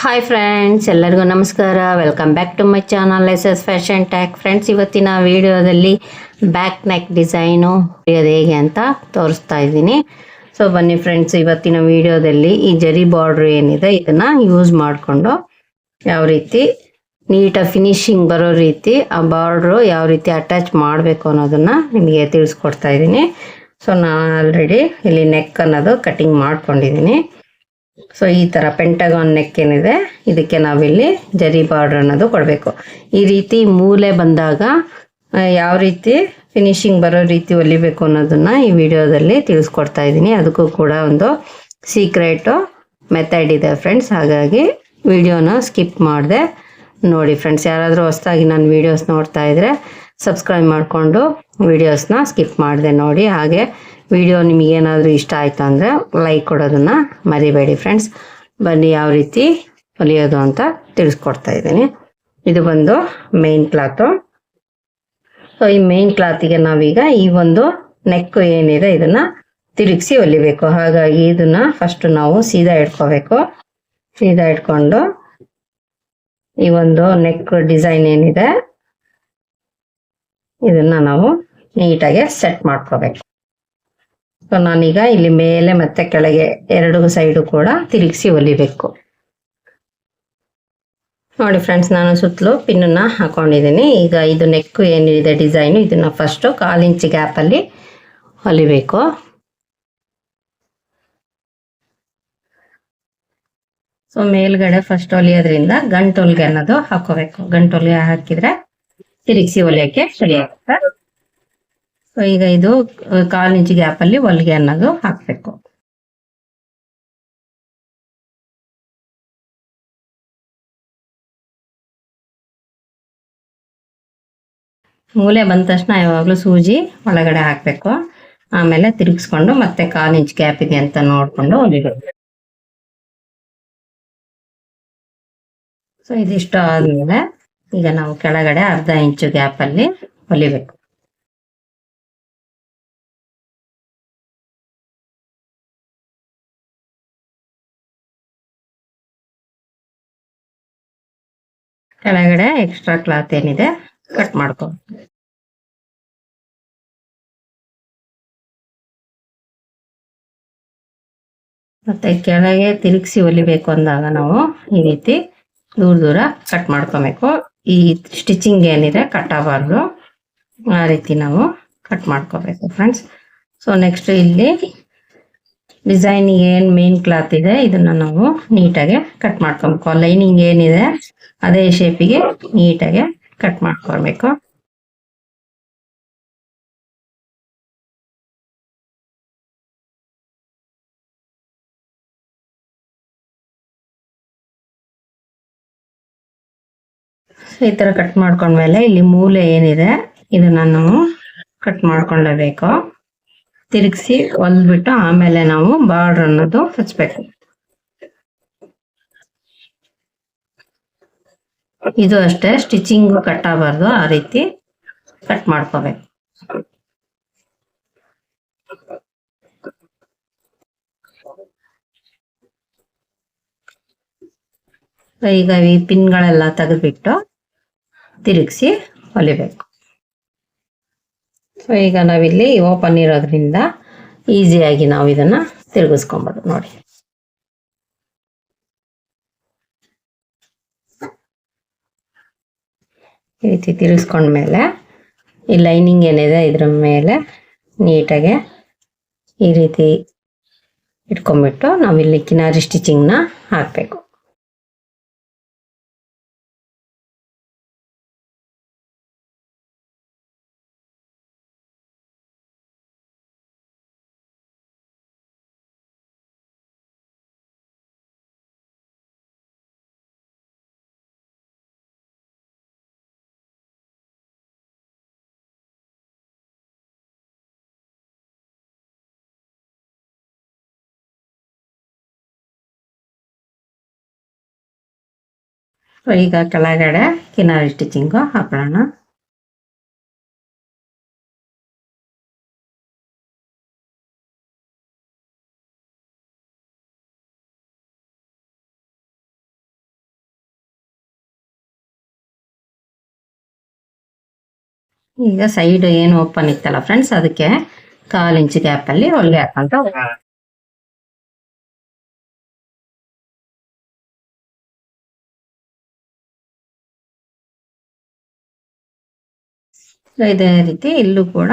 Hi friends ಎಲ್ಲರಿಗೂ ನಮಸ್ಕಾರ. Welcome back to my channel S S fashion tack friends ಇವತ್ತಿನ ವಿಡಿಯೋದಲ್ಲಿ ಬ್ಯಾಕ್ ನೆಕ್ ಡಿಸೈನು ಅದು ಹೇಗೆ ಅಂತ ತೋರಿಸ್ತಾ ಇದ್ದೀನಿ. ಸೊ ಬನ್ನಿ ಫ್ರೆಂಡ್ಸ್ ಇವತ್ತಿನ ವಿಡಿಯೋದಲ್ಲಿ ಈ ಜರಿ ಬಾರ್ಡ್ರ್ ಏನಿದೆ, ಇದನ್ನು ಯೂಸ್ ಮಾಡಿಕೊಂಡು ಯಾವ ರೀತಿ ನೀಟಾಗಿ ಫಿನಿಶಿಂಗ್ ಬರೋ ರೀತಿ ಆ ಬಾರ್ಡ್ರು ಯಾವ ರೀತಿ ಅಟ್ಯಾಚ್ ಮಾಡಬೇಕು ಅನ್ನೋದನ್ನು ನಿಮಗೆ ತಿಳಿಸ್ಕೊಡ್ತಾ ಇದ್ದೀನಿ. ಸೊ ನಾನು ಆಲ್ರೆಡಿ ಇಲ್ಲಿ ನೆಕ್ ಅನ್ನೋದು ಕಟಿಂಗ್ ಮಾಡ್ಕೊಂಡಿದ್ದೀನಿ. ಸೊ ಈ ಥರ ಪೆಂಟಗಾನ್ ನೆಕ್ ಏನಿದೆ, ಇದಕ್ಕೆ ನಾವಿಲ್ಲಿ ಜರಿ ಬಾರ್ಡರ್ ಅನ್ನೋದು ಕೊಡಬೇಕು. ಈ ರೀತಿ ಮೂಲೆ ಬಂದಾಗ ಯಾವ ರೀತಿ ಫಿನಿಶಿಂಗ್ ಬರೋ ರೀತಿ ಹೊಲಿಬೇಕು ಅನ್ನೋದನ್ನ ಈ ವಿಡಿಯೋದಲ್ಲಿ ತಿಳಿಸ್ಕೊಡ್ತಾ ಇದ್ದೀನಿ. ಅದಕ್ಕೂ ಕೂಡ ಒಂದು ಸೀಕ್ರೆಟು ಮೆಥಡ್ ಇದೆ ಫ್ರೆಂಡ್ಸ್ ಹಾಗಾಗಿ ವಿಡಿಯೋನ ಸ್ಕಿಪ್ ಮಾಡಿದೆ ನೋಡಿ ಫ್ರೆಂಡ್ಸ್ ಯಾರಾದರೂ ಹೊಸ್ದಾಗಿ ನಾನು ವೀಡಿಯೋಸ್ ನೋಡ್ತಾ ಇದ್ರೆ ಸಬ್ಸ್ಕ್ರೈಬ್ ಮಾಡಿಕೊಂಡು ವೀಡಿಯೋಸ್ನ ಸ್ಕಿಪ್ ಮಾಡಿದೆ ನೋಡಿ. ಹಾಗೆ ವಿಡಿಯೋ ನಿಮಗೇನಾದರೂ ಇಷ್ಟ ಆಯಿತು ಅಂದರೆ ಲೈಕ್ ಕೊಡೋದನ್ನು ಮರಿಬೇಡಿ ಫ್ರೆಂಡ್ಸ್ ಬನ್ನಿ ಯಾವ ರೀತಿ ಹೊಲಿಯೋದು ಅಂತ ತಿಳಿಸ್ಕೊಡ್ತಾ ಇದ್ದೀನಿ. ಇದು ಬಂದು ಮೇನ್ ಕ್ಲಾತು ಸೊ ಈ ಮೇನ್ ಕ್ಲಾತಿಗೆ ನಾವೀಗ ಈ ಒಂದು ನೆಕ್ ಏನಿದೆ ಇದನ್ನ ತಿರುಗಿಸಿ ಹೊಲಿಬೇಕು. ಹಾಗಾಗಿ ಇದನ್ನ ಫಸ್ಟ್ ನಾವು ಸೀದಾ ಇಟ್ಕೋಬೇಕು. ಸೀದಾ ಇಟ್ಕೊಂಡು ಈ ಒಂದು ನೆಕ್ ಡಿಸೈನ್ ಏನಿದೆ, ಇದನ್ನ ನಾವು ನೀಟಾಗಿ ಸೆಟ್ ಮಾಡ್ಕೋಬೇಕು. ಸೊ ನಾನೀಗ ಇಲ್ಲಿ ಮೇಲೆ ಮತ್ತೆ ಕೆಳಗೆ ಎರಡು ಸೈಡು ಕೂಡ ತಿರುಗಿಸಿ ಹೊಲಿಬೇಕು ನೋಡಿ ಫ್ರೆಂಡ್ಸ್ ನಾನು ಸುತ್ತಲೂ ಪಿನ್ನನ್ನ ಹಾಕೊಂಡಿದ್ದೀನಿ. ಈಗ ಇದು ನೆಕ್ ಏನಿದೆ ಡಿಸೈನು ಇದನ್ನ ಫಸ್ಟು ಕಾಲು ಇಂಚ್ ಗ್ಯಾಪಲ್ಲಿ ಹೊಲಿಬೇಕು ಸೊ ಮೇಲ್ಗಡೆ ಫಸ್ಟ್ ಹೊಲಿಯೋದ್ರಿಂದ ಗಂಟು ಹೊಲಿಗೆ ಅನ್ನೋದು ಹಾಕೋಬೇಕು ಗಂಟು ಹೊಲಿಗೆ ಹಾಕಿದ್ರೆ ತಿರುಗಿಸಿ ಹೊಲಿಯೋಕ್ಕೆ ಸರಿ ಆಗುತ್ತೆ. ಈಗ ಇದು ಕಾಲು ಇಂಚ್ ಗ್ಯಾಪ್ ಅಲ್ಲಿ ಹೊಲಿಗೆ ಅನ್ನೋದು ಹಾಕಬೇಕು. ಮೂಲೆ ಬಂದ ತಕ್ಷಣ ಯಾವಾಗಲೂ ಸೂಜಿ ಒಳಗಡೆ ಹಾಕಬೇಕು. ಆಮೇಲೆ ತಿರುಗಿಸ್ಕೊಂಡು ಮತ್ತೆ ಕಾಲು ಇಂಚ್ ಗ್ಯಾಪ್ ಇದೆ ಅಂತ ನೋಡಿಕೊಂಡು ಹೊಲಿಬೇಕು. ಸೊ, ಇದಿಷ್ಟು ಆದ್ಮೇಲೆ ಈಗ ನಾವು ಕೆಳಗಡೆ ಅರ್ಧ ಇಂಚು ಗ್ಯಾಪಲ್ಲಿ ಹೊಲಿಬೇಕು. ಕೆಳಗಡೆ ಎಕ್ಸ್ಟ್ರಾ ಕ್ಲಾತ್ ಏನಿದೆ ಕಟ್ ಮಾಡ್ಕೊ. ಮತ್ತೆ ಕೆಳಗೆ ತಿರುಗಿಸಿ ಹೊಲಿಬೇಕು ಅಂದಾಗ ನಾವು ಈ ರೀತಿ ದೂರ ದೂರ ಕಟ್ ಮಾಡ್ಕೊಬೇಕು. ಈ ಸ್ಟಿಚಿಂಗ್ ಏನಿದೆ ಕಟ್ ಆಗಬಾರ್ದು. ಆ ರೀತಿ ನಾವು ಕಟ್ ಮಾಡ್ಕೋಬೇಕು ಫ್ರೆಂಡ್ಸ್ ಸೊ ನೆಕ್ಸ್ಟ್ ಇಲ್ಲಿ ಡಿಸೈನ್ ಏನ್ ಮೇನ್ ಕ್ಲಾತ್ ಇದೆ, ಇದನ್ನ ನಾವು ನೀಟಾಗಿ ಕಟ್ ಮಾಡ್ಕೊಬೇಕು. ಲೈನಿಂಗ್ ಏನಿದೆ, ಅದೇ ಶೇಪಿಗೆ ನೀಟಾಗಿ ಕಟ್ ಮಾಡ್ಕೊಬೇಕು. ಈ ತರ ಕಟ್ ಮಾಡ್ಕೊಂಡ್ಮೇಲೆ ಇಲ್ಲಿ ಮೂಲೆ ಏನಿದೆ, ಇದನ್ನ ನಾವು ಕಟ್ ಮಾಡ್ಕೊಳ್ಳಬೇಕು ತಿರುಗಿಸಿ ಹೊಲ್ಬಿಟ್ಟು ಆಮೇಲೆ ನಾವು ಬಾರ್ಡರ್ ಅನ್ನೋದು ಹಚ್ಬೇಕು. ಇದು ಅಷ್ಟೇ ಸ್ಟಿಚಿಂಗ್ ಕಟ್ ಆಗಬಾರ್ದು ಆ ರೀತಿ ಕಟ್ ಮಾಡ್ಕೋಬೇಕು. ಈಗ ಈ ಪಿನ್ಗಳೆಲ್ಲ ತೆಗೆದ್ಬಿಟ್ಟು ತಿರುಗಿಸಿ ಹೊಲಿಬೇಕು ಸೊ ಈಗ ನಾವಿಲ್ಲಿ ಓಪನ್ ಇರೋದ್ರಿಂದ ಈಸಿಯಾಗಿ ನಾವು ಇದನ್ನ ತಿರುಗಿಸ್ಕೊಬೋದು ನೋಡಿ. ಈ ರೀತಿ ತಿರುಗಿಸ್ಕೊಂಡ್ಮೇಲೆ ಈ ಲೈನಿಂಗ್ ಏನಿದೆ ಇದ್ರ ಮೇಲೆ ನೀಟಾಗೆ ಈ ರೀತಿ ಇಟ್ಕೊಂಡ್ಬಿಟ್ಟು ನಾವಿಲ್ಲಿ ಕಿನಾರಿ ಸ್ಟಿಚಿಂಗ್ನ ಹಾಕಬೇಕು. ಸೊ ಈಗ ಕೆಳಗಡೆ ಕಿನಾರಿ ಸ್ಟಿಚಿಂಗು ಹಾಕೊಳ್ಳೋಣ. ಈಗ ಸೈಡ್ ಏನು ಓಪನ್ ಇತ್ತಲ್ಲ ಫ್ರೆಂಡ್ಸ್ ಅದಕ್ಕೆ ಕಾಲು ಇಂಚ್ ಗ್ಯಾಪಲ್ಲಿ ಹೊಲಿಗೆ ಹಾಕೊಂತ ಇದೇ ರೀತಿ ಇಲ್ಲೂ ಕೂಡ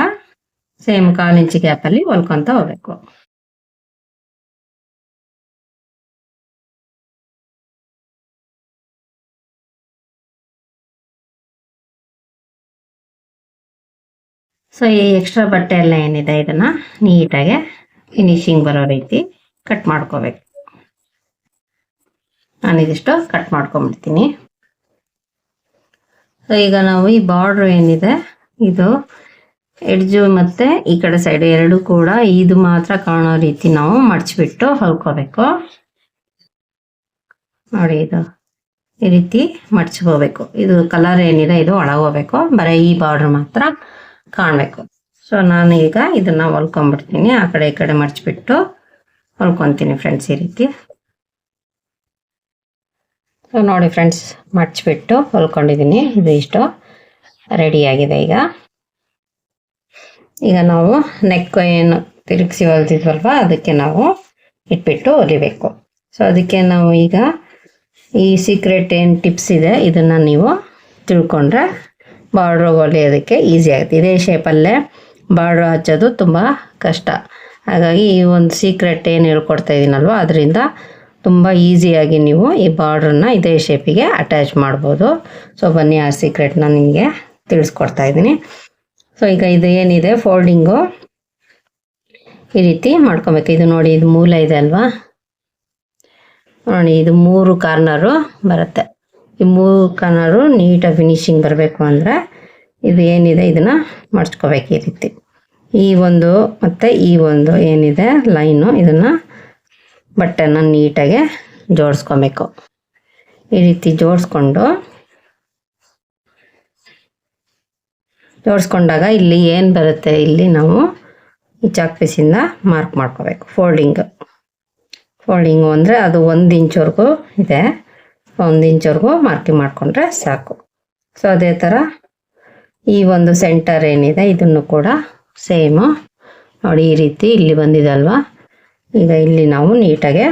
ಸೇಮ್ ಕಾಲು ಇಂಚು ಗ್ಯಾಪ್ ಅಲ್ಲಿ ಹೊಲ್ಕೊಂತ ಹೋಗ್ಬೇಕು. ಸೊ ಈ ಎಕ್ಸ್ಟ್ರಾ ಬಟ್ಟೆ ಎಲ್ಲ ಏನಿದೆ ಇದನ್ನ ನೀಟಾಗಿ ಫಿನಿಶಿಂಗ್ ಬರೋ ರೀತಿ ಕಟ್ ಮಾಡ್ಕೋಬೇಕು. ನಾನು ಇದಿಷ್ಟು ಕಟ್ ಮಾಡ್ಕೊಂಬಿಡ್ತೀನಿ ಸೊ ಈಗ ನಾವು ಈ ಬಾರ್ಡ್ರ್ ಏನಿದೆ ಇದು ಎಡ್ಜು ಮತ್ತೆ ಈ ಕಡೆ ಸೈಡ್ ಎರಡು ಕೂಡ. ಇದು ಮಾತ್ರ ಕಾಣೋ ರೀತಿ ನಾವು ಮಡ್ಚಿಬಿಟ್ಟು ಹೊಲ್ಕೋಬೇಕು. ನೋಡಿ ಇದು ಈ ರೀತಿ ಮಡಚ್ಕೋಬೇಕು. ಇದು ಕಲರ್ ಏನಿದೆ ಇದು ಒಳಗೋಗ್ಬೇಕು. ಬರೀ ಈ ಬಾರ್ಡರ್ ಮಾತ್ರ ಕಾಣಬೇಕು. ಸೊ ನಾನು ಈಗ ಇದನ್ನ ಹೊಲ್ಕೊಂಡ್ಬಿಡ್ತೀನಿ ಆ ಕಡೆ ಈ ಕಡೆ ಮಡ್ಚಿಬಿಟ್ಟು ಹೊಲ್ಕೊಂತೀನಿ ಫ್ರೆಂಡ್ಸ್ ಈ ರೀತಿ. ಸೊ ನೋಡಿ ಫ್ರೆಂಡ್ಸ್ ಮಡ್ಚಿಬಿಟ್ಟು ಹೊಲ್ಕೊಂಡಿದ್ದೀನಿ. ಇದು ಇಷ್ಟು. ರೆಡಿಯಾಗಿದೆ ಈಗ. ಈಗ ನಾವು ನೆಕ್ ಏನು ತಿರುಗಿಸಿ ಹೊಲ್ದಿದ್ವಲ್ವ, ಅದಕ್ಕೆ ನಾವು ಇಟ್ಬಿಟ್ಟು ಹೊಲಿಬೇಕು ಸೊ ಅದಕ್ಕೆ ನಾವು ಈಗ ಈ ಸೀಕ್ರೆಟ್ ಏನು ಟಿಪ್ಸ್ ಇದೆ, ಇದನ್ನು ನೀವು ತಿಳ್ಕೊಂಡ್ರೆ ಬಾರ್ಡ್ರ್ ಹೊಲಿಯೋದಕ್ಕೆ ಈಸಿ ಆಗುತ್ತೆ. ಇದೇ ಶೇಪಲ್ಲೇ ಬಾರ್ಡ್ರ್ ಹಚ್ಚೋದು ತುಂಬ ಕಷ್ಟ. ಹಾಗಾಗಿ ಈ ಒಂದು ಸೀಕ್ರೆಟ್ ಏನು ಹೇಳ್ಕೊಡ್ತಾ ಇದ್ದೀನಲ್ವ ಅದರಿಂದ ತುಂಬ ಈಸಿಯಾಗಿ ನೀವು ಈ ಬಾರ್ಡ್ರನ್ನ ಇದೇ ಶೇಪಿಗೆ ಅಟ್ಯಾಚ್ ಮಾಡ್ಬೋದು. ಸೊ ಬನ್ನಿ ಆ ಸೀಕ್ರೆಟ್ನ ನಿಮಗೆ ತಿಳಿಸ್ಕೊಡ್ತಾ ಇದ್ದೀನಿ. ಸೊ ಈಗ ಇದು ಏನಿದೆ? ಫೋಲ್ಡಿಂಗು ಈ ರೀತಿ ಮಾಡ್ಕೊಬೇಕು. ಇದು ನೋಡಿ, ಇದು ಮೂಲ ಇದೆ ಅಲ್ವಾ? ನೋಡಿ, ಇದು ಮೂರು ಕಾರ್ನರು ಬರುತ್ತೆ. ಈ ಮೂರು ಕಾರ್ನರು ನೀಟಾಗಿ ಫಿನಿಶಿಂಗ್ ಬರಬೇಕು ಅಂದರೆ ಇದು ಏನಿದೆ? ಇದನ್ನು ಮಡ್ಚ್ಕೋಬೇಕು ಈ ರೀತಿ. ಈ ಒಂದು ಮತ್ತು ಈ ಒಂದು ಏನಿದೆ? ಲೈನು. ಇದನ್ನು ಬಟ್ಟೆನ ನೀಟಾಗೆ ಜೋಡಿಸ್ಕೊಬೇಕು. ಈ ರೀತಿ ಜೋಡಿಸ್ಕೊಂಡು ಜೋಡಿಸ್ಕೊಂಡಾಗ ಇಲ್ಲಿ ಏನು ಬರುತ್ತೆ ಇಲ್ಲಿ ನಾವು ಈ ಚಾಕ್ ಪೀಸಿಂದ ಮಾರ್ಕ್ ಮಾಡ್ಕೋಬೇಕು. ಫೋಲ್ಡಿಂಗ್ ಫೋಲ್ಡಿಂಗು ಅಂದರೆ ಅದು ಒಂದು ಇಂಚ್ವರೆಗೂ ಇದೆ. ಒಂದು ಇಂಚ್ವರೆಗೂ ಮಾರ್ಕಿಂಗ್ ಮಾಡಿಕೊಂಡ್ರೆ ಸಾಕು. ಸೊ ಅದೇ ಥರ ಈ ಒಂದು ಸೆಂಟರ್ ಏನಿದೆ, ಇದನ್ನು ಕೂಡ ಸೇಮು ನೋಡಿ, ಈ ರೀತಿ ಇಲ್ಲಿ ಬಂದಿದೆ ಅಲ್ವಾ? ಈಗ ಇಲ್ಲಿ ನಾವು ನೀಟಾಗೆ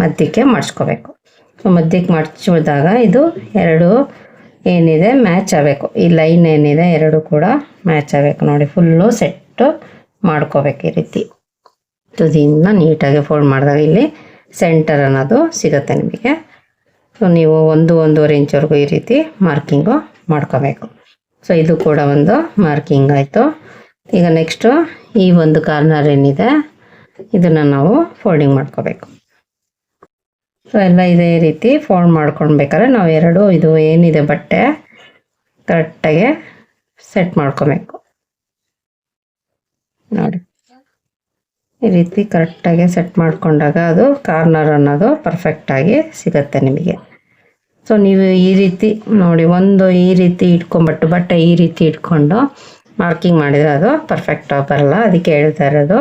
ಮಧ್ಯಕ್ಕೆ ಮಾಡಿಸ್ಕೋಬೇಕು. ಸೊ ಮಧ್ಯಕ್ಕೆ ಮಾಡಿಸಿದಾಗ ಇದು ಎರಡು ಏನಿದೆ ಮ್ಯಾಚ್ ಆಗಬೇಕು. ಈ ಲೈನ್ ಏನಿದೆ, ಎರಡು ಕೂಡ ಮ್ಯಾಚ್ ಆಗಬೇಕು. ನೋಡಿ ಫುಲ್ಲು ಸೆಟ್ಟು ಮಾಡ್ಕೋಬೇಕು ಈ ರೀತಿ. ತುದಿಯಿಂದ ನೀಟಾಗಿ ಫೋಲ್ಡ್ ಮಾಡಿದಾಗ ಇಲ್ಲಿ ಸೆಂಟರ್ ಅನ್ನೋದು ಸಿಗುತ್ತೆ ನಿಮಗೆ. ಸೊ ನೀವು ಒಂದು, ಒಂದೂವರೆ ಇಂಚ್ವರೆಗೂ ಈ ರೀತಿ ಮಾರ್ಕಿಂಗು ಮಾಡ್ಕೋಬೇಕು. ಸೊ ಇದು ಕೂಡ ಒಂದು ಮಾರ್ಕಿಂಗ್ ಆಯಿತು. ಈಗ ನೆಕ್ಸ್ಟು ಈ ಒಂದು ಕಾರ್ನರ್ ಏನಿದೆ, ಇದನ್ನು ನಾವು ಫೋಲ್ಡಿಂಗ್ ಮಾಡ್ಕೋಬೇಕು. ಸೊ ಎಲ್ಲ ಇದೇ ರೀತಿ ಫೋಲ್ಡ್ ಮಾಡ್ಕೊಳ್ಬೇಕಾದ್ರೆ ನಾವು ಎರಡು, ಇದು ಏನಿದೆ ಬಟ್ಟೆ ಕರೆಕ್ಟಾಗೆ ಸೆಟ್ ಮಾಡ್ಕೋಬೇಕು. ನೋಡಿ. ಈ ರೀತಿ ಕರೆಕ್ಟಾಗಿ ಸೆಟ್ ಮಾಡಿಕೊಂಡಾಗ ಅದು ಕಾರ್ನರ್ ಅನ್ನೋದು ಪರ್ಫೆಕ್ಟಾಗಿ ಸಿಗುತ್ತೆ ನಿಮಗೆ. ಸೊ ನೀವು ಈ ರೀತಿ ನೋಡಿ, ಒಂದು ಈ ರೀತಿ ಇಟ್ಕೊಂಡ್ಬಿಟ್ಟು, ಬಟ್ಟೆ ಈ ರೀತಿ ಇಟ್ಕೊಂಡು ಮಾರ್ಕಿಂಗ್ ಮಾಡಿದರೆ ಅದು ಪರ್ಫೆಕ್ಟಾಗಿ ಬರಲ್ಲ ಅದಕ್ಕೆ ಹೇಳ್ತಾ ಇರೋದು,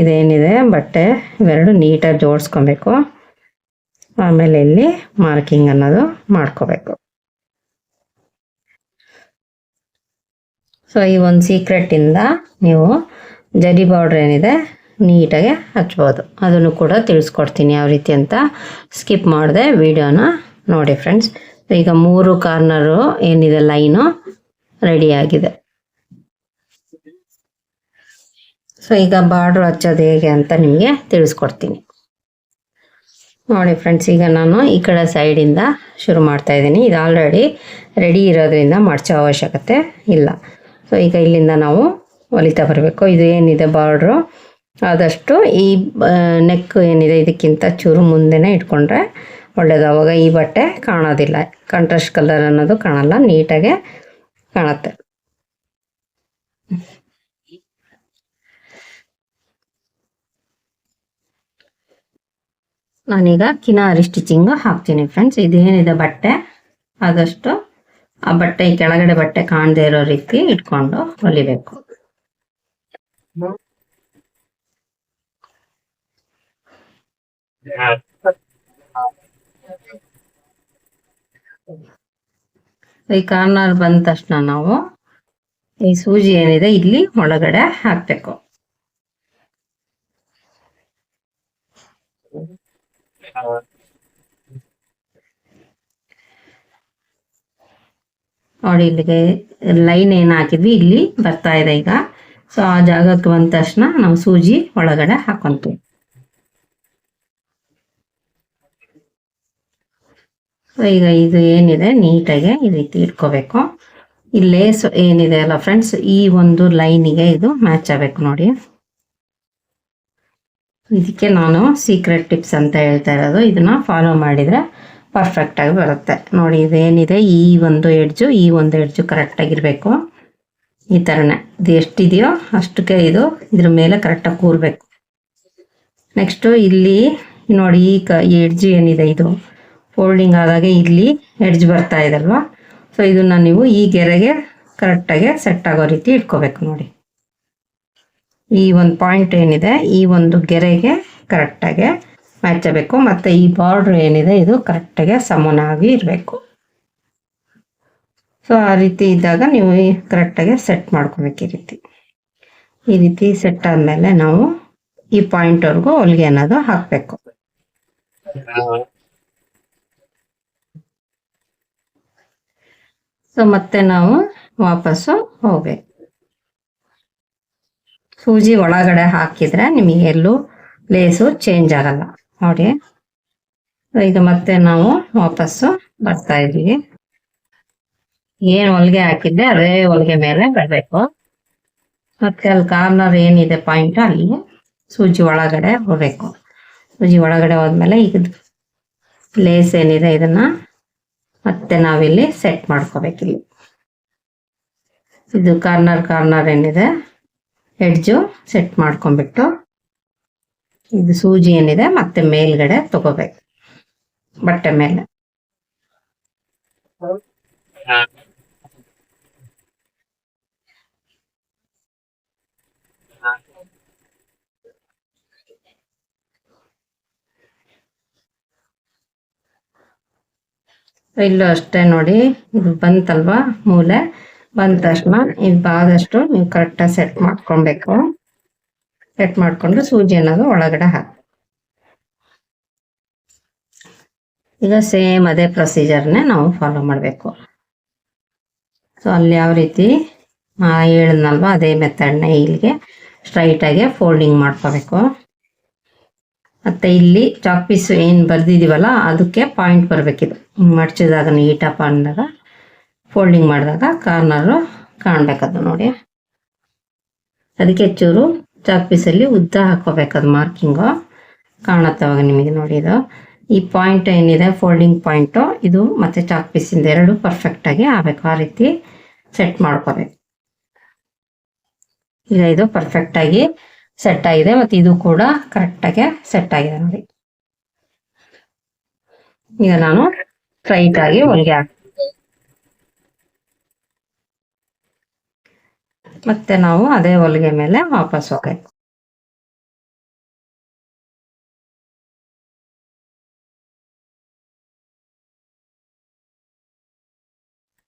ಇದೇನಿದೆ, ಬಟ್ಟೆ ಇವೆರಡು ನೀಟಾಗಿ ಜೋಡಿಸ್ಕೊಬೇಕು. ಆಮೇಲೆ ಇಲ್ಲಿ ಮಾರ್ಕಿಂಗ್ ಅನ್ನೋದು ಮಾಡ್ಕೋಬೇಕು. ಸೊ ಈ ಒಂದು ಸೀಕ್ರೆಟಿಂದ ನೀವು ಜರಿ ಬಾರ್ಡ್ರ್ ಏನಿದೆ ನೀಟಾಗಿ ಹಚ್ಬೋದು. ಅದನ್ನು ಕೂಡ ತಿಳಿಸ್ಕೊಡ್ತೀನಿ ಯಾವ ರೀತಿ ಅಂತ ಸ್ಕಿಪ್ ಮಾಡಿದೆ ವಿಡಿಯೋನ ನೋಡಿ ಫ್ರೆಂಡ್ಸ್ ಈಗ ಮೂರು ಕಾರ್ನರು ಏನಿದೆ ಲೈನು ರೆಡಿ ಆಗಿದೆ. ಸೊ ಈಗ ಬಾರ್ಡ್ರ್ ಹಚ್ಚೋದು ಹೇಗೆ ಅಂತ ನಿಮಗೆ ತಿಳಿಸ್ಕೊಡ್ತೀನಿ. ನೋಡಿ ಫ್ರೆಂಡ್ಸ್ ಈಗ ನಾನು ಈ ಕಡೆ ಸೈಡಿಂದ ಶುರು ಮಾಡ್ತಾ ಇದ್ದೀನಿ. ಇದು ಆಲ್ರೆಡಿ ರೆಡಿ ಇರೋದ್ರಿಂದ ಮಡ್ಚೋ ಅವಶ್ಯಕತೆ ಇಲ್ಲ. ಸೊ ಈಗ ಇಲ್ಲಿಂದ ನಾವು ಹೊಲಿತಾ ಬರಬೇಕು. ಇದು ಏನಿದೆ ಬಾರ್ಡ್ರು ಆದಷ್ಟು ಈ ನೆಕ್ ಏನಿದೆ, ಇದಕ್ಕಿಂತ ಚೂರು ಮುಂದೆನೇ ಇಟ್ಕೊಂಡ್ರೆ ಒಳ್ಳೇದು. ಅವಾಗ ಈ ಬಟ್ಟೆ ಕಾಣೋದಿಲ್ಲ. ಕಾಂಟ್ರಾಸ್ಟ್ ಕಲರ್ ಅನ್ನೋದು ಕಾಣಲ್ಲ. ನೀಟಾಗೆ ಕಾಣುತ್ತೆ. ನಾನೀಗ ಕಿನಾರಿ ಸ್ಟಿಚಿಂಗ್ ಹಾಕ್ತೀನಿ ಫ್ರೆಂಡ್ಸ್ ಇದೇನಿದೆ ಬಟ್ಟೆ? ಆದಷ್ಟು ಆ ಬಟ್ಟೆ ಕೆಳಗಡೆ ಬಟ್ಟೆ ಕಾಣದೇ ಇರೋ ರೀತಿ ಇಟ್ಕೊಂಡು ಹೊಲಿಬೇಕು. ಈ ಕಾರ್ನರ್ ಬಂದ ತಕ್ಷಣ ನಾವು ಈ ಸೂಜಿ ಏನಿದೆ, ಇಲ್ಲಿ ಒಳಗಡೆ ಹಾಕ್ಬೇಕು. ನೋಡಿ, ಇಲ್ಲಿಗೆ ಲೈನ್ ಏನು ಹಾಕಿದ್ವಿ? ಇಲ್ಲಿ ಬರ್ತಾ ಇದೆ ಈಗ. ಸೊ ಆ ಜಾಗಕ್ಕೆ ಬಂದ ತಕ್ಷಣ ನಾವು ಸೂಜಿ ಒಳಗಡೆ ಹಾಕೊಂತೀವಿ. ಸೊ ಈಗ ಇದು ಏನಿದೆ? ನೀಟಾಗಿ ಈ ರೀತಿ ಇಟ್ಕೋಬೇಕು. ಈ ಲೇಸ್ ಏನಿದೆ ಅಲ್ಲ ಫ್ರೆಂಡ್ಸ್ ಈ ಒಂದು ಲೈನಿಗೆ ಇದು ಮ್ಯಾಚ್ ಆಗಬೇಕು ನೋಡಿ. ಇದಕ್ಕೆ ನಾನು ಸೀಕ್ರೆಟ್ ಟಿಪ್ಸ್ ಅಂತ ಹೇಳ್ತಾ ಇರೋದು. ಇದನ್ನ ಫಾಲೋ ಮಾಡಿದ್ರೆ ಪರ್ಫೆಕ್ಟ್ ಆಗಿ ಬರುತ್ತೆ. ನೋಡಿ, ಇದೇನಿದೆ? ಈ ಒಂದು ಎಡ್ಜು ಈ ಒಂದು ಎಡ್ಜು ಕರೆಕ್ಟಾಗಿರಬೇಕು ಈ ಥರನೇ ಇದು ಎಷ್ಟಿದೆಯೋ ಅಷ್ಟಕ್ಕೆ ಇದು ಇದ್ರ ಮೇಲೆ ಕರೆಕ್ಟಾಗಿ ಕೂರಬೇಕು. ನೆಕ್ಸ್ಟು ಇಲ್ಲಿ, ನೋಡಿ, ಈ ಕ ಏನಿದೆ ಇದು? ಫೋಲ್ಡಿಂಗ್ ಆದಾಗೆ ಇಲ್ಲಿ ಎಡ್ಜ್ ಬರ್ತಾ ಇದೆ ಅಲ್ವಾ? ಸೊ ಇದನ್ನು ನೀವು ಈ ಗೆರೆಗೆ ಕರೆಕ್ಟಾಗಿ ಸೆಟ್ ಆಗೋ ರೀತಿ ಇಟ್ಕೋಬೇಕು ನೋಡಿ. ಈ ಒಂದು ಪಾಯಿಂಟ್ ಏನಿದೆ, ಈ ಒಂದು ಗೆರೆಗೆ ಕರೆಕ್ಟಾಗಿ ಆಗಬೇಕು ಮತ್ತು ಈ ಬಾರ್ಡ್ರ್ ಏನಿದೆ, ಇದು ಕರೆಕ್ಟಾಗಿ ಸಮನಾಗಿ ಇರಬೇಕು. ಸೊ ಆ ರೀತಿ ಇದ್ದಾಗ ನೀವು ಕರೆಕ್ಟಾಗಿ ಸೆಟ್ ಮಾಡ್ಕೋಬೇಕು ಈ ರೀತಿ. ಈ ರೀತಿ ಸೆಟ್ ಆದಮೇಲೆ ನಾವು ಈ ಪಾಯಿಂಟ್ವರೆಗೂ ಹೊಲಿಗೆ ಅನ್ನೋದು ಹಾಕಬೇಕು. ಸೊ ಮತ್ತೆ ನಾವು ವಾಪಸ್ಸು ಹೋಗ್ಬೇಕು. ಸೂಜಿ ಒಳಗಡೆ ಹಾಕಿದ್ರೆ ನಿಮಗೆ ಎಲ್ಲೂ ಲೇಸು ಚೇಂಜ್ ಆಗಲ್ಲ. ನೋಡಿ. ಈಗ ಮತ್ತೆ ನಾವು ವಾಪಸ್ಸು ಬರ್ತಾ ಇದೀವಿ. ಏನ್ ಹೊಲಿಗೆ ಹಾಕಿದ್ದೆ, ಅದೇ ಹೊಲಿಗೆ ಮೇಲೆ ಬರಬೇಕು. ಮತ್ತೆ ಅಲ್ಲಿ ಕಾರ್ನರ್ ಏನಿದೆ ಪಾಯಿಂಟ್ ಅಲ್ಲಿ, ಸೂಜಿ ಒಳಗಡೆ ಹೋಗ್ಬೇಕು. ಸೂಜಿ ಒಳಗಡೆ ಹೋದ್ಮೇಲೆ ಈಗ ಪ್ಲೇಸ್ ಏನಿದೆ ಇದನ್ನ ಮತ್ತೆ ನಾವಿಲ್ಲಿ ಸೆಟ್ ಮಾಡ್ಕೋಬೇಕಿಲ್ಲಿ ಇದು ಕಾರ್ನರ್ ಕಾರ್ನರ್ ಏನಿದೆ ಎಡ್ಜು ಸೆಟ್ ಮಾಡ್ಕೊಂಡ್ಬಿಟ್ಟು ಇದು ಸೂಜಿ ಏನಿದೆ ಮತ್ತೆ ಮೇಲ್ಗಡೆ ತಗೋಬೇಕು. ಬಟ್ಟೆ ಮೇಲೆ. ಇಲ್ಲೂ ಅಷ್ಟೇ ನೋಡಿ, ಇದು ಬಂತಲ್ವಾ ಮೂಲೆ? ಬಂದ ತಕ್ಷಣ ಇದು ಬಾದಷ್ಟು ನೀವು ಕರೆಕ್ಟಾಗಿ ಸೆಟ್ ಮಾಡ್ಕೊಬೇಕು. ಸೆಟ್ ಮಾಡ್ಕೊಂಡ್ರೆ ಸೂಜಿ ಅನ್ನೋದು ಒಳಗಡೆ ಹಾಕಿ ಈಗ ಸೇಮ್ ಅದೇ ಪ್ರೊಸೀಜರ್ನೇ ನಾವು ಫಾಲೋ ಮಾಡಬೇಕು. ಸೊ ಅಲ್ಲಿ ಯಾವ ರೀತಿ ಹೇಳಿದ್ನಲ್ವ, ಅದೇ ಮೆಥಡ್ನ ಇಲ್ಲಿಗೆ ಸ್ಟ್ರೈಟಾಗೆ ಫೋಲ್ಡಿಂಗ್ ಮಾಡ್ಕೋಬೇಕು. ಮತ್ತು ಇಲ್ಲಿ ಚಾಕ್ ಪೀಸ್ ಏನು ಬರೆದಿದ್ದೀವಲ್ಲ ಅದಕ್ಕೆ ಪಾಯಿಂಟ್ ಬರಬೇಕಿದು. ಮಡ್ಚಿದಾಗ ನೀಟಪ್ಪ ಅಂದಾಗ ಫೋಲ್ಡಿಂಗ್ ಮಾಡಿದಾಗ ಕಾರ್ನರು ಕಾಣಬೇಕದು ನೋಡಿ. ಅದಕ್ಕೆ ಚೂರು ಚಾಕ್ ಪೀಸಲ್ಲಿ ಉದ್ದ ಹಾಕೋಬೇಕದು ಮಾರ್ಕಿಂಗು ಕಾಣತ್ತವಾಗ ನಿಮಗೆ ನೋಡಿ ಇದು. ಈ ಪಾಯಿಂಟ್ ಏನಿದೆ? Folding point. ಇದು ಮತ್ತೆ ಚಾಕ್ ಪೀಸಿಂದ ಎರಡು ಪರ್ಫೆಕ್ಟಾಗಿ ಆಗಬೇಕು. ಆ ರೀತಿ ಸೆಟ್ ಮಾಡ್ಕೋಬೇಕು. ಈಗ ಇದು ಪರ್ಫೆಕ್ಟಾಗಿ ಸೆಟ್ ಆಗಿದೆ ಮತ್ತು ಇದು ಕೂಡ ಕರೆಕ್ಟಾಗಿ ಸೆಟ್ ಆಗಿದೆ ನೋಡಿ. ಈಗ ನಾನು ಸ್ಟ್ರೈಟ್ ಆಗಿ ಹೊಲಿಗೆ ಹಾಕ್ತೀನಿ. ಮತ್ತೆ ನಾವು ಅದೇ ಹೊಲಿಗೆ ಮೇಲೆ ವಾಪಸ್ ಹೋಗಬೇಕು.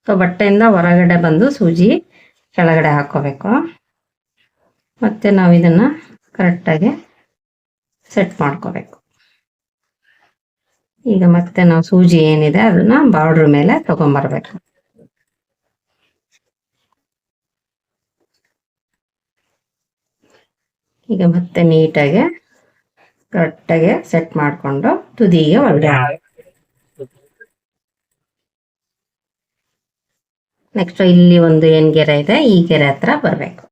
ಸೊ, ಬಟ್ಟೆಯಿಂದ ಹೊರಗಡೆ ಬಂದು ಸೂಜಿ ಕೆಳಗಡೆ ಹಾಕೋಬೇಕು. ಮತ್ತೆ ನಾವು ಇದನ್ನ ಕರೆಕ್ಟಾಗಿ ಸೆಟ್ ಮಾಡ್ಕೋಬೇಕು. ಈಗ ಮತ್ತೆ ನಾವು ಸೂಜಿ ಏನಿದೆ ಅದನ್ನ ಬಾರ್ಡ್ರ್ ಮೇಲೆ ತಗೊಂಬರ್ಬೇಕು. ಈಗ ಮತ್ತೆ ನೀಟಾಗಿ ಕರೆಕ್ಟಾಗಿ ಸೆಟ್ ಮಾಡಿಕೊಂಡು ತುದಿಗೆ ಒಳಗೆ ನೆಕ್ಸ್ಟ್ ಇಲ್ಲಿ ಒಂದು ಏನು ಗೆರೆ ಇದೆ, ಈ ಗೆರೆ ಹತ್ರ ಬರಬೇಕು.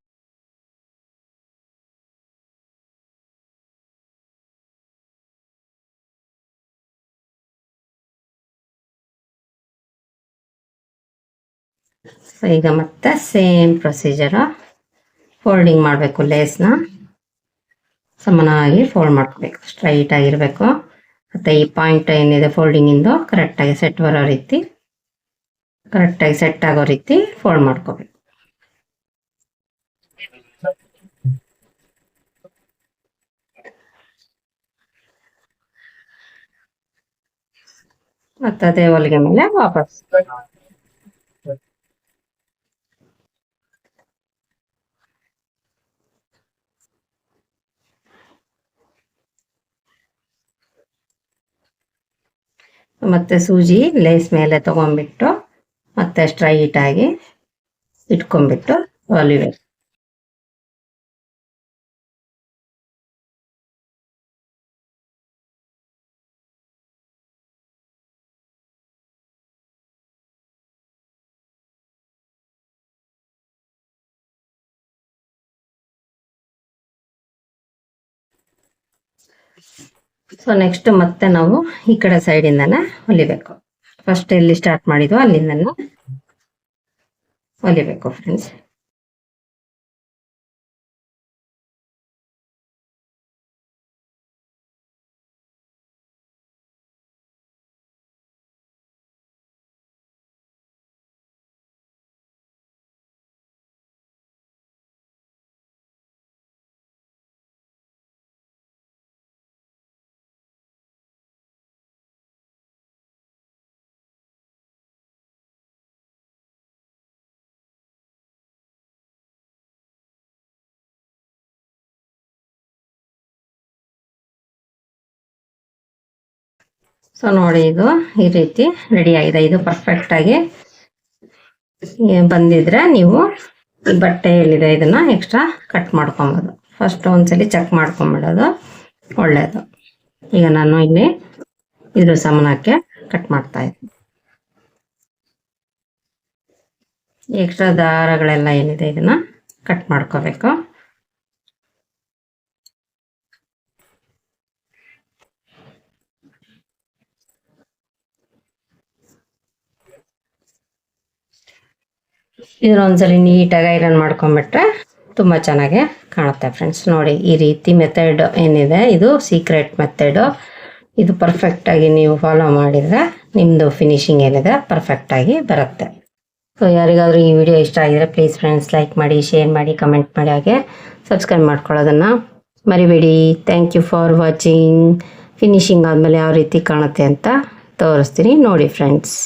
ಈಗ ಮತ್ತೆ ಸೇಮ್ ಪ್ರೊಸೀಜರು ಫೋಲ್ಡಿಂಗ್ ಮಾಡಬೇಕು ಲೇಸ್ನ ಸಮನಾಗಿ ಫೋಲ್ಡ್ ಮಾಡ್ಕೋಬೇಕು. ಸ್ಟ್ರೈಟ್ ಆಗಿರಬೇಕು ಮತ್ತು ಈ ಪಾಯಿಂಟ್ ಏನಿದೆ ಫೋಲ್ಡಿಂಗಿಂದು ಕರೆಕ್ಟಾಗಿ ಸೆಟ್ ಬರೋ ರೀತಿ ಕರೆಕ್ಟಾಗಿ ಸೆಟ್ ಆಗೋ ರೀತಿ ಫೋಲ್ಡ್ ಮಾಡ್ಕೋಬೇಕು. ಮತ್ತೆ ಅದೇ ಹೊಲಿಗೆ ಮೇಲೆ ವಾಪಸ್. ಮತ್ತು ಸೂಜಿ ಲೇಸ್ ಮೇಲೆ ತೊಗೊಂಬಿಟ್ಟು ಮತ್ತೆ ಸ್ಟ್ರೈಟಾಗಿ ಇಟ್ಕೊಂಡ್ಬಿಟ್ಟು ಹೊಲಿಬೇಕು ಸೊ ನೆಕ್ಸ್ಟ್ ಮತ್ತೆ ನಾವು ಈ ಕಡೆ ಸೈಡಿಂದನೇ ಹೊಲಿಬೇಕು. ಫಸ್ಟ್ ಎಲ್ಲಿ ಸ್ಟಾರ್ಟ್ ಮಾಡಿದ್ವೋ ಅಲ್ಲಿಂದನೇ ಹೊಲಿಬೇಕು ಫ್ರೆಂಡ್ಸ್ ಸೊ ನೋಡಿ ಇದು ಈ ರೀತಿ ರೆಡಿ ಆಗಿದೆ. ಇದು ಪರ್ಫೆಕ್ಟ್ ಆಗಿ ಬಂದಿದ್ರೆ ನೀವು ಈ ಬಟ್ಟೆ ಎಲ್ಲಿದೆ ಇದನ್ನ ಎಕ್ಸ್ಟ್ರಾ ಕಟ್ ಮಾಡ್ಕೊಬೋದು. ಫಸ್ಟ್ ಒಂದ್ಸಲಿ ಚೆಕ್ ಮಾಡ್ಕೊಂಬಿಡೋದು. ಒಳ್ಳೇದು. ಈಗ ನಾನು ಇಲ್ಲಿ ಇದ್ರ ಸಮಾನಕ್ಕೆ ಕಟ್ ಮಾಡ್ತಾ ಇದ್ದೀನಿ. ಎಕ್ಸ್ಟ್ರಾ ದಾರಗಳೆಲ್ಲ ಏನಿದೆ ಇದನ್ನ ಕಟ್ ಮಾಡ್ಕೋಬೇಕು. ಇದ್ರ ಒಂದ್ಸಲಿ ನೀಟಾಗಿ ಐರನ್ ಮಾಡ್ಕೊಂಬಿಟ್ರೆ ತುಂಬ ಚೆನ್ನಾಗಿ ಕಾಣುತ್ತೆ ಫ್ರೆಂಡ್ಸ್ ನೋಡಿ, ಈ ರೀತಿ ಮೆಥಡ್ ಏನಿದೆ, ಇದು ಸೀಕ್ರೆಟ್ ಮೆಥಡು ಇದು ಪರ್ಫೆಕ್ಟಾಗಿ ನೀವು ಫಾಲೋ ಮಾಡಿದರೆ ನಿಮ್ಮದು ಫಿನಿಶಿಂಗ್ ಏನಿದೆ ಪರ್ಫೆಕ್ಟಾಗಿ ಬರುತ್ತೆ. ಸೊ ಯಾರಿಗಾದರೂ ಈ ವಿಡಿಯೋ ಇಷ್ಟ ಆಗಿದ್ರೆ ಪ್ಲೀಸ್ ಫ್ರೆಂಡ್ಸ್ ಲೈಕ್ ಮಾಡಿ ಶೇರ್ ಮಾಡಿ ಕಮೆಂಟ್ ಮಾಡಿ, ಹಾಗೆ ಸಬ್ಸ್ಕ್ರೈಬ್ ಮಾಡ್ಕೊಳ್ಳೋದನ್ನು ಮರಿಬೇಡಿ. Thank you for watching finishing ಆದಮೇಲೆ ಯಾವ ರೀತಿ ಕಾಣುತ್ತೆ ಅಂತ ತೋರಿಸ್ತೀನಿ. ನೋಡಿ ಫ್ರೆಂಡ್ಸ್